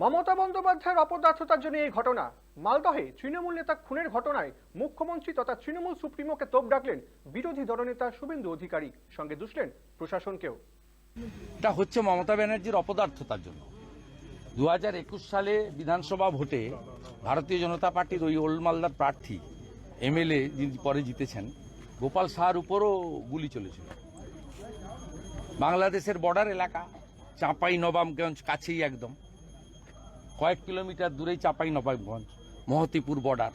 মমতা বন্দ্যোপাধ্যায়ের অপদার্থতার জন্য এই ঘটনা। মালদহে তৃণমূল নেতা খুনের ঘটনায় মুখ্যমন্ত্রী তথা তৃণমূল সুপ্রিমোকে তোপ ডাকলেন বিরোধী দলনেতা শুভেন্দু অধিকারী। সঙ্গে দুষলেন প্রশাসনকেও। এটা হচ্ছে মমতা ব্যানার্জির অপদার্থতার জন্য। দু হাজার একুশ সালে বিধানসভা ভোটে ভারতীয় জনতা পার্টির ওই ওল্ড মালদার প্রার্থী, এমএলএ যিনি পরে জিতেছেন, গোপাল সাহার উপরও গুলি চলেছিল। বাংলাদেশের বর্ডার এলাকা, চাঁপাই, নবাবগঞ্জ কাছেই একদম। কয়েক কিলোমিটার দূরেই চাঁপাই নবাবগঞ্জ মহতিপুর বর্ডার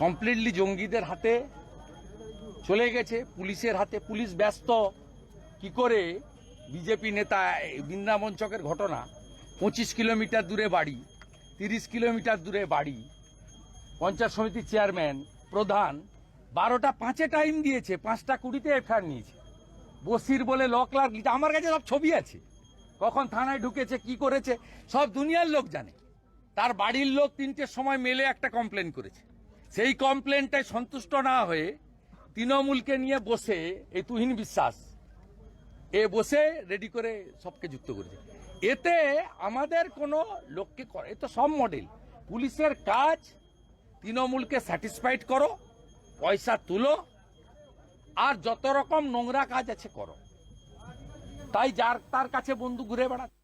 কমপ্লিটলি জঙ্গিদের হাতে চলে গেছে, পুলিশের হাতে। পুলিশ ব্যস্ত। কি করে? বিজেপি নেতা বৃন্দাবন চকের ঘটনা। পঁচিশ কিলোমিটার দূরে বাড়ি, তিরিশ কিলোমিটার দূরে বাড়ি। পঞ্চায়েত সমিতির চেয়ারম্যান প্রধান, বারোটা পাঁচে টাইম দিয়েছে, পাঁচটা কুড়িতে এফআইআর নিয়েছে। বসির বলে ল ক্লার্ক আমার কাছে সব ছবি আছে। কখন থানায় ঢুকেছে, কি করেছে, সব দুনিয়ার লোক জানে। তার বাড়ির লোক তিনটের সময় মেলে একটা কমপ্লেন করেছে। সেই কমপ্লেনটায় সন্তুষ্ট না হয়ে তৃণমূলকে নিয়ে বসে এই তুহিন বিশ্বাস, এ বসে রেডি করে সবকে যুক্ত করেছে। এতে আমাদের কোনো লোককে করে, এ তো সব মডেল পুলিশের কাজ, তৃণমূলকে স্যাটিসফাইড করো, পয়সা তুলো, আর যত রকম নোংরা কাজ আছে করো। তাই যার তার কাছে বন্ধু ঘুরে বেড়াচ্ছে।